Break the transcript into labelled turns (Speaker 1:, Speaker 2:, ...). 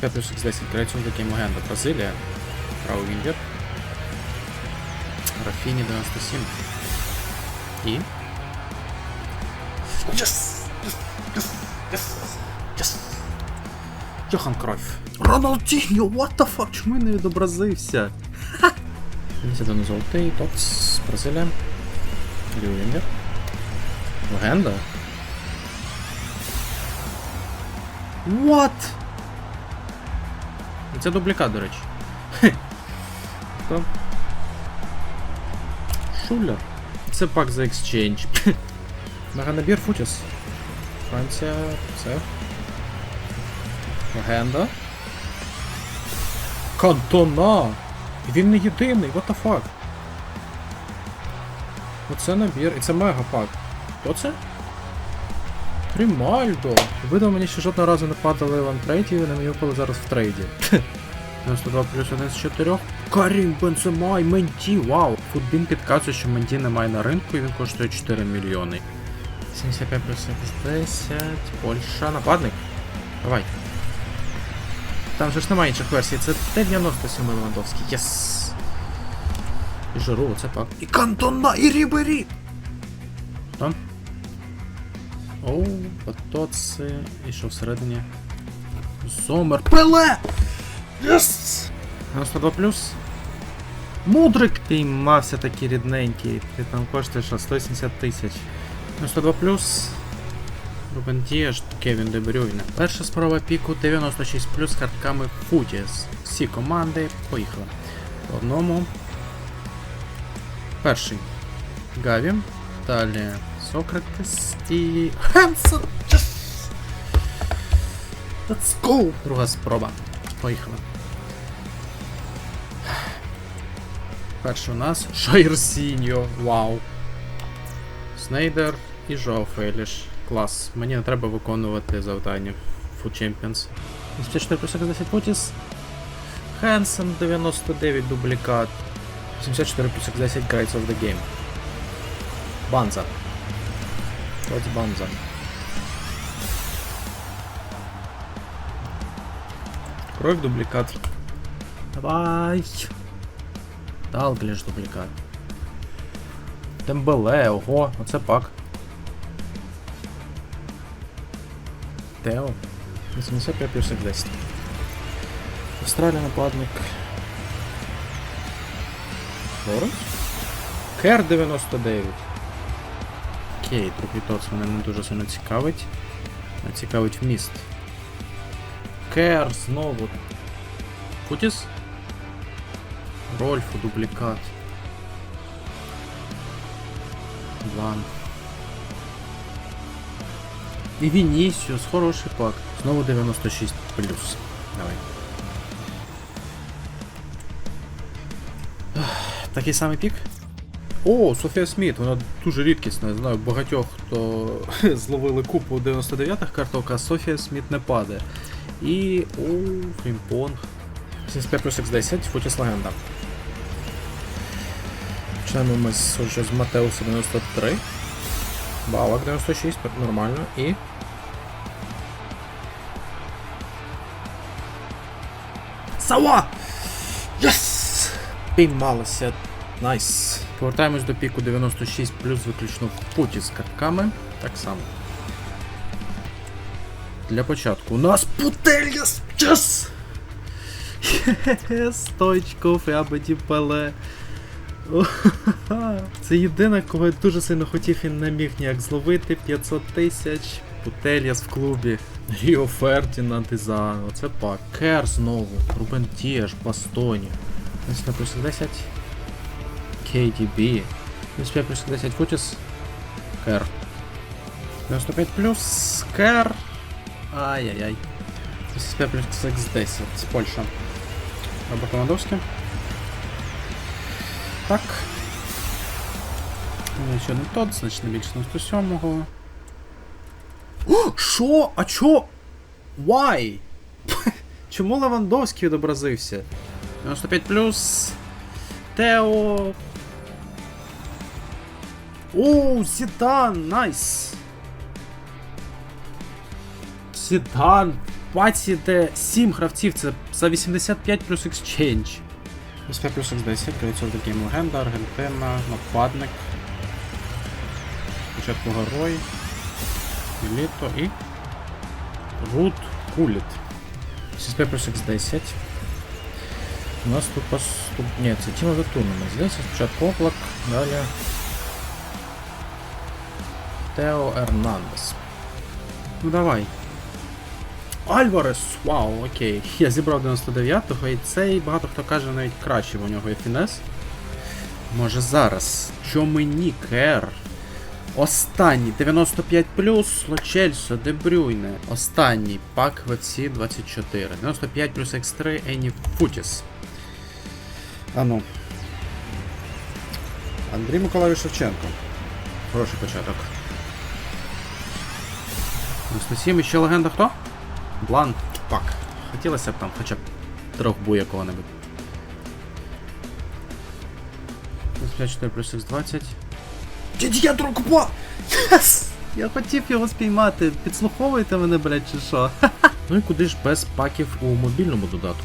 Speaker 1: 75 плюс X10. Креативний такий Могенда. Бразилія. Правий Вінгер. Рафіні 97. І. Yes! Yes! Yes! Yes! Yes! Йохан Кройф.
Speaker 2: Рональдіньо, what the fuck, чому не відобразився?
Speaker 1: 51 золотий, Токс, Бразилія. Ліо Вінгер. Легенда.
Speaker 2: What?
Speaker 1: Це дублікат, до речі. Хе. Хто? Шулер. Це пак за Exchange. Меганабір Футіс. Франція. Це. Легенда. Кантона! Він не єдиний, what the fuck? Оце набір. І це мегапак. Хто це? Римальдо. Видав мені, що жодного разу не падали в антрейді, не мені випали зараз в трейді. 92 плюс 1 з 4. Карім Бензема і Менті, вау! Футбін підказує, що Менті немає на ринку і він коштує 4 мільйони. 75 плюс 10. Польща. Нападник. Давай. Там же ж немає інших версій. Це Т-97 Левандовський. Єс! І Жиру, це пак.
Speaker 2: І Кантона, і Рібері!
Speaker 1: Там. Оу, потоци. І що всередині? Зомер.
Speaker 2: Пеле! Єс!
Speaker 1: 92 плюс.
Speaker 2: Мудрик!
Speaker 1: Ти мався такий рідненький. Ти там коштуєш що, 170 тисяч. 92 плюс. Рубен Дієш, Кевін Де Брюйне. Перша спроба піку 96 плюс картками Футіс. Всі команди поїхали. По одному. Перший. Гаві. Далі Сократес і Хенсон.
Speaker 2: Let's go!
Speaker 1: Друга спроба. Поїхали. Перший у нас Шайр Сіньо. Вау. Снейдер і Жоу Фейліш. Клас. Мені не треба виконувати завдання Food Champions. 84 плюс 10 Потіс. Хенсен 99 дублікат. 84 плюс 10 Greats of the Game. Банза. Ось Банза. Кровь дубликат. Давай. Далгліш дублікат. Тембеле, ого, оце пак. Тео. 85 плюс 10. Австралія нападник. Флоренс? Кер 99. Окей, торс мене не дуже сильно цікавить. Цікавить вміст. Кер знову. Футіс? Рольфу дублікат. Ван. І Вінісіус, хороший пак. Знову 96 плюс. Давай. Такий самий пік? О, Софія Сміт, вона дуже рідкісна, я знаю, багатьох, хто зловили купу 99-х карток, а Софія Сміт не падає. І. О, Фрімпонг. 75 плюс X10, Футіс Легенда. Почнемо ми з Матеуса 93. Балак 96, нормально. І. Сава! Єс! Піймалося. Найс. Повертаємось до піку 96 плюс виключно в путі з картками. Так само. Для початку у нас путелья час! Стойчков і Абеді Пеле. Це єдина, кого я дуже сильно хотів і не міг ніяк зловити. 500 тисяч. Путельяс в клубі. Ріо Фердінанд і за. Оце пак. Кер знову. Рубен Тієш, Бастоні. 25 плюс 10. KDB. 25 плюс 10 Футіс. Кер. 95 плюс Кер. Ай-яй-яй. 85 плюс X10. З Польща. Роберт Лewandowski. Так. Ну, Ще не тот, значить не більше 97-го. О, що? А чо? Why? Чому Левандовський відобразився? 95 плюс. Тео. Оу, Сідан, найс. Сідан. паці, де 7 гравців, це за 85 плюс Exchange. 85 плюс X10, 900 Game Легенда, Аргентина, нападник. Спочатку Герой, Літо і. Рут Куліт. 75 плюс X10. У нас тут поступ... Ні, це Тіма Вертурнами. Здається, спочатку Оплак, далі. Тео Ернандес. Ну давай. Альварес! Вау, окей. Я зібрав 99-го, і цей багато хто каже навіть краще, бо у нього є фінес. Може зараз. Що мені кер? Останній 95 Лочельсо, Дебрюйне. Останній пак VC 24. 95 плюс X3 Ені Футіс. Ану. Андрій Миколаївич Шевченко. Хороший початок. 97 і ще легенда хто? Блан. Пак. Хотілося б там хоча б трьох бу якого-небудь. 54 плюс X20.
Speaker 2: Дід'я Дрогба! Єс! Я хотів його спіймати. Підслуховуєте мене, блядь, чи що?
Speaker 1: Ну і куди ж без паків у мобільному додатку?